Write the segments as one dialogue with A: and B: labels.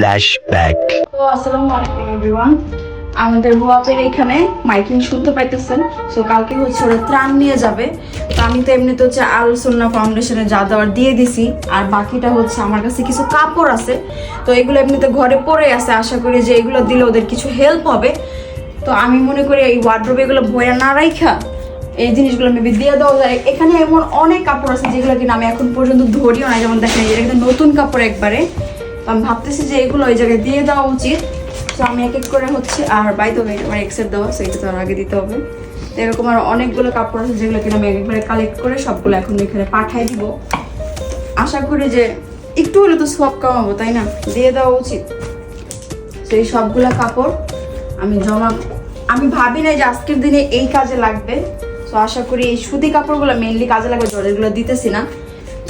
A: Flashback.
B: তো আসসালামু আলাইকুম এভরিওয়ান আমাদের গোয়াপের এখানে মাইকিং শুনতে পাইতেছেন। সো কালকে হচ্ছে ওরা ত্রাণ নিয়ে যাবে। তো আমি তো এমনিতে হচ্ছে আল সুন্না ফাউন্ডেশনে যা দেওয়ার দিয়ে দিছি। আর বাকিটা হচ্ছে আমার কাছে কিছু কাপড় আছে। তো এগুলো এমনিতে ঘরে পরে আছে। আশা করি যে এগুলো দিলে ওদের কিছু হেল্প হবে। তো আমি মনে করি এই ওয়ার্ড্রোবে এগুলো বয়া না রাইখা এই জিনিসগুলো মেবি দিয়ে দেওয়া যায়। এখানে এমন অনেক কাপড় আছে যেগুলো কিনা আমি এখন পর্যন্ত ধরিও না যেমন দেখেন, এটা কিন্তু নতুন কাপড় একবারে। তো আমি ভাবতেছি যে এগুলো ওই জায়গায় দিয়ে দেওয়া উচিত। তো আমি এক এক করে হচ্ছে, আর বাই তো আমার এক্সেট দেওয়া সেটা তো আর আগে দিতে হবে। তো এরকম আর অনেকগুলো কাপড় আছে যেগুলো কিনা আমি একবারে কালেক্ট করে সবগুলো এখন এখানে পাঠাই দিব। আশা করি যে একটু হলে তো সব কামাবো, তাই না? দিয়ে দেওয়া উচিত। তো এই সবগুলা কাপড় আমি জমা, আমি ভাবি না যে আজকের দিনে এই কাজে লাগবে। তো আশা করি এই সুতি কাপড়গুলো মেনলি কাজে লাগবে জলেরগুলো দিতেছি না।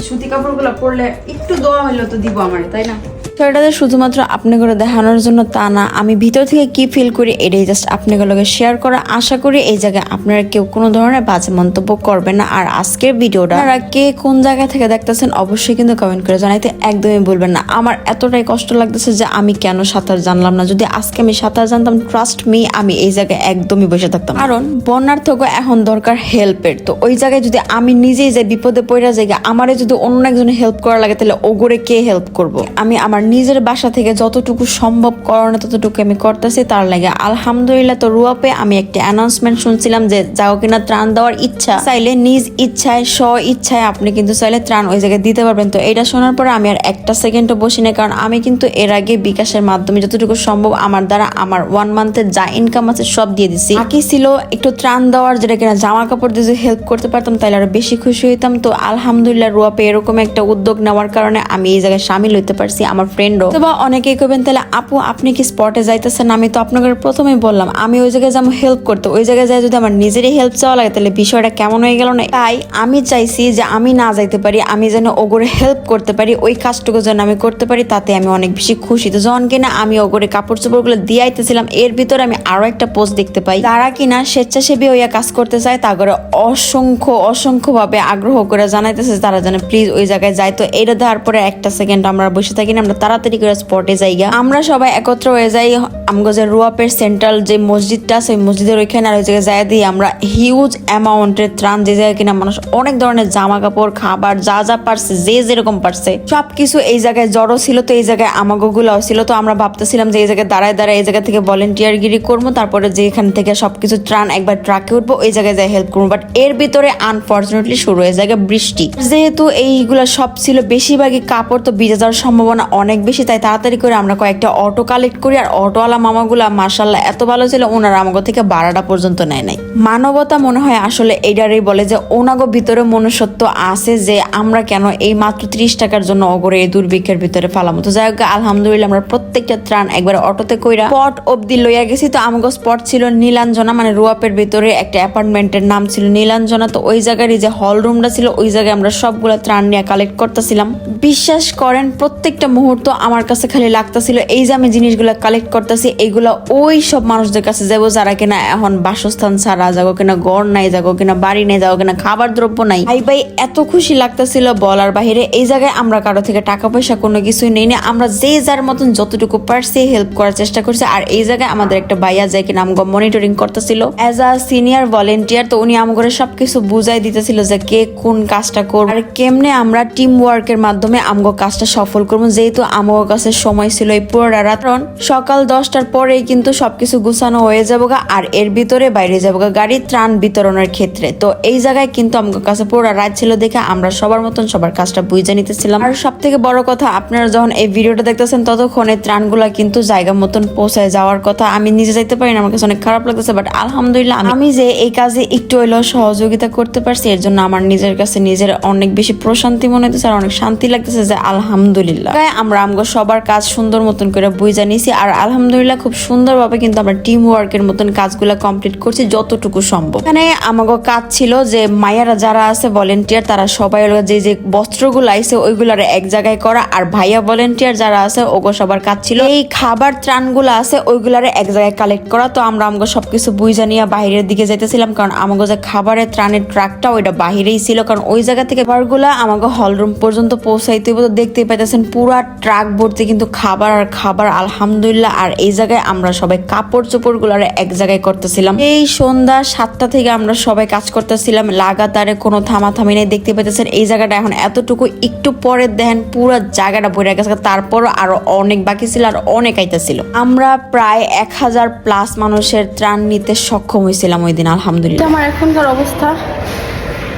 B: সুতি কাপড়গুলো পরলে একটু দোয়া হইলেও তো দিব আমার, তাই না?
C: তো শুধুমাত্র আপনি করে দেখানোর জন্য তা না, আমি ভিতর থেকে কি ফিল করি এটাই জাস্ট আপনাগুলোকে শেয়ার করা। আশা করি এই জায়গায় আপনারা কেউ কোনো ধরনের বাজে মন্তব্য করবেন না। আর আজকের ভিডিওটা আপনারা কে কোন জায়গা থেকে দেখতেছেন অবশ্যই কিন্তু কমেন্ট করে জানাইতে একদমই বলবেন না। আমার এতটাই কষ্ট লাগতেছে যে আমি কেন সাঁতার জানলাম না। যদি আজকে আমি সাঁতার জানতাম ট্রাস্ট মি আমি এই জায়গায় একদমই বসে থাকতাম কারণ বন্যার থেকে এখন দরকার হেল্পের তো ওই জায়গায় যদি আমি নিজেই যে বিপদে পড়ে যাই, আমারে যদি অন্য একজনের হেল্প করা লাগে, তাহলে ওগরে কে হেল্প করব? আমি আমার নিজের বাসা থেকে যতটুকু সম্ভব করোনা ততটুকু আমি করতেছি, তার লাগে আলহামদুলিল্লাহ তো রুয়াপে আমি একটা অ্যানাউন্সমেন্ট শুনছিলাম যে যাও কিনা ত্রাণ দেওয়ার ইচ্ছা। চাইলে নিজ ইচ্ছায়, স্ব ইচ্ছায় আপনি কিন্তু চাইলে ত্রাণ ওই জায়গায় দিতে পারবেন। তো এটা শোনার পরে আমি আর একটা সেকেন্ডও বসি না কারণ আমি কিন্তু এর আগে বিকাশের মাধ্যমে যতটুকু সম্ভব আমার দ্বারা আমার ওয়ান মান্থের যা ইনকাম আছে সব দিয়ে দিছি। বাকি ছিল একটু ত্রাণ দেওয়ার, যেটা কিনা জামা কাপড় দিয়ে হেল্প করতে পারতাম, তাহলে আরও বেশি খুশি হইতাম। তো আলহামদুলিল্লাহ রুয়াপে এরকম একটা উদ্যোগ নেওয়ার কারণে আমি এই জায়গায় সামিল হইতে পারছি, আমার ফ্রেন্ডও বা অনেকেই কইবেন, তাহলে আপু, আপনি কি স্পটে যাইতেছেন? আমি তো আপনাকে প্রথমেই বললাম, আমি ওই জায়গায় যেমন হেল্প করতে। ওই জায়গায় যাই যদি আমার নিজেরই হেল্প চাওয়া লাগে, তাহলে বিষয়টা কেমন হয়ে গেল না? তাই আমি চাইছি যে আমি না যাইতে পারি, আমি যেন ওগরে হেল্প করতে পারি, ওই কাজটুকু যেন আমি করতে পারি, তাতে আমি অনেক বেশি খুশি। তো যখন কিনা আমি ওগরে কাপড় চোপড়গুলো দিয়ে আইতেছিলাম, এর ভিতরে আমি আরও একটা পোস্ট দেখতে পাই। তারা কিনা স্বেচ্ছাসেবী হইয়া কাজ করতে চায় তা করে অসংখ্য অসংখ্য ভাবে আগ্রহ করে জানাইতেছে তারা যেন প্লিজ ওই জায়গায় যায়। তো এটা দেওয়ার পরে একটা সেকেন্ড আমরা বসে থাকি না, আমরা তাড়াতাড়ি করে স্পটে যাই গা। আমরা সবাই একত্র হয়ে যাই আমগো যে রুয়াপের সেন্ট্রাল যে মসজিদটা আছে, ওই মসজিদের ওইখানে আর ওই জায়গায় যাই দিয়ে আমরা হিউজ অ্যামাউন্টের ত্রাণ যে জায়গায় কিনা, মানুষ অনেক ধরনের জামা কাপড় খাবার, যা যা পারছে, যে যেরকম পারছে। সবকিছু এই জায়গায় জড়ো ছিল তো এই জায়গায় আমাগো গুলাও ছিল তো আমরা ভাবতেছিলাম যে এই জায়গায় দাঁড়ায় দাঁড়ায় এই জায়গা থেকে ভলেন্টিয়ার গিরি করব, তারপরে যে এখান থেকে সবকিছু ত্রাণ একবার ট্রাকে উঠবো, ওই জায়গায় যাই হেল্প করব। বাট এর ভিতরে আনফর্চুনেটলি শুরু হয়ে যায় বৃষ্টি। যেহেতু এইগুলা সব ছিল, বেশিরভাগই কাপড় তো ভিজে যাওয়ার সম্ভাবনা অনেক বেশি, তাই তাড়াতাড়ি করে আমরা কয়েকটা অটো কালেক্ট করি। আর অটোওয়ালা মামাগুলা মার্শাল্লাহ এত ভালো ছিল, ওনারা আমাগো থেকে ভাড়াটা পর্যন্ত নেয় নাই। মানবতা মনে হয় আসলে এইটারই বলে যে, ওনাগো ভিতরে মনুষ্যত্ব আছে যে, আমরা কেন এই মাত্র ত্রিশ টাকার জন্য অগরে এই দুর্ভিক্ষের ভিতরে ফালাম। তো যাই হোক, আলহামদুলিল্লাহ আমরা প্রত্যেকটা ত্রাণ একবার অটোতে কইরা স্পট অব্দি লইয়া গেছি। তো আমাগো স্পট ছিল নীলাঞ্জনা মানে রুয়াপের ভিতরে একটা অ্যাপার্টমেন্টের নাম ছিল নীলাঞ্জনা। তো ওই জায়গারই যে হল রুমটা ছিল, ওই জায়গায় আমরা সবগুলা ত্রাণ নিয়ে কালেক্ট করতেছিলাম। বিশ্বাস করেন, প্রত্যেকটা মুহূর্ত আমার কাছে খালি লাগতেছিল এই যে আমি জিনিসগুলো কালেক্ট করতেছি এইগুলা ওই সব মানুষদের কাছে যাব যারা কিনা এখন বাসস্থান ছাড়া যাব কিনা গড় নাই যাব কিনা, বাড়ি নেই যাব কিনা, খাবার দ্রব্য নাই। ভাই ভাই, এত খুশি লাগতেছিল বলার বাহিরে, এই জায়গায় আমরা কারও থেকে টাকা পয়সা কোনো কিছুই নেই না, আমরা যে যার মতন যতটুকু পারছি হেল্প করার চেষ্টা করছি, আর এই জায়গায় আমাদের একটা ভাইয়া যায় কিনা আমগো মনিটরিং করতেছিল। অ্যাজ আ সিনিয়র ভলেন্টিয়ার তো উনি আমগরে সবকিছু বুঝাই দিতেছিল যে কে কোন কাজটা করবে, আর কেমনে আমরা টিম ওয়ার্কের মাধ্যমে আমগো কাজটা সফল করব, যেহেতু আমগো কাছে সময় ছিল এই পুরো রাত। সকাল দশটার পরেই কিন্তু সবকিছু গুছানো হয়ে যাব গা আর এর ভিতরে বাইরে যাব গা গাড়ি ত্রাণ বিতরণের ক্ষেত্রে। তো এই জায়গায় কিন্তু আমার কাছে পুরো রাত ছিল দেখে আমরা সবার মতন সবার কাজটা বুঝে নিতেছিলাম। আর সব থেকে বড় কথা, আপনারা যখন এই ভিডিওটা দেখতেছেন ততক্ষণ ত্রাণগুলা কিন্তু জায়গা মতন পৌঁছায় যাওয়ার কথা। আমি নিজে যাইতে পারি না, আমার কাছে অনেক খারাপ লাগতেছে বাট আলহামদুলিল্লাহ আমি- আমি যে এই কাজে একটু হইলেও সহযোগিতা করতে পারছি, এর জন্য আমার নিজের কাছে নিজের অনেক বেশি প্রশান্তি মনে হইতেছে আর অনেক শান্তি লাগতেছে যে আলহামদুলিল্লাহ। আমরা আমগো সবার কাজ সুন্দর মতন করে বুঝা নিছি। আর আলহামদুলিল্লাহ খুব সুন্দরভাবে কিন্তু আমরা টিম ওয়ার্কের মতন কাজগুলো কমপ্লিট করছি যতটুকু সম্ভব। এখানে আমাগো কাজ ছিল যে মায়েরা যারা আছে ভলেন্টিয়ার তারা সবাই যে যে বস্ত্রগুলো আইছে ওইগুলার এক জায়গায় করা। আর ভাইয়া ভলেন্টিয়ার যারা আছে, ওগো সবার কাজ ছিল। এই খাবার ত্রাণগুলো আছে, ওইগুলারে এক জায়গায় কালেক্ট করা। তো আমরা আমগো সবকিছু বুঝা নিয়ে বাইরের দিকে যাইতেছিলাম, কারণ আমাগো যে খাবারের ত্রাণের ট্রাকটা ওইটা বাহিরেই ছিল। কারণ ওই জায়গা থেকে খাবারগুলা আমাগো হল রুম পর্যন্ত পৌঁছাইতে হইব। তো দেখতেই পাইতেছেন পুরা ট্রাক ভর্তি কিন্তু খাবার আর খাবার, আলহামদুলিল্লাহ। আর এই জায়গায় আমরা সবাই কাপড় চোপড়গুলো এক জায়গায় করতেছিলাম। এই সন্ধ্যা সাতটা থেকে আমরা সবাই কাজ করতেছিলাম। লাগাতারে কোনো থামাথামি নেই, দেখতে পেতেছেন এই জায়গাটা এখন এতটুকু। একটু পরে দেখেন পুরো জায়গাটা ভরে গেছে। তারপরও আরও অনেক বাকি ছিল আর অনেক আইতেছিল। আমরা প্রায় এক হাজার প্লাস মানুষের ত্রাণ নিতে সক্ষম হয়েছিলাম ওই দিন, আলহামদুলিল্লাহ।
B: আমার এখনকার অবস্থা,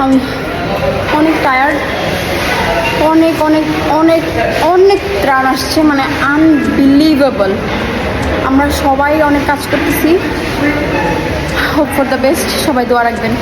B: আমি অনেক টায়ার্ড অনেক অনেক অনেক অনেক ত্রাণ আসছে মানে আনবিলিভেবল আমরা সবাই অনেক কাজ করতেছি। হোপ ফর দ্য বেস্ট সবাই দোয়া রাখবেন।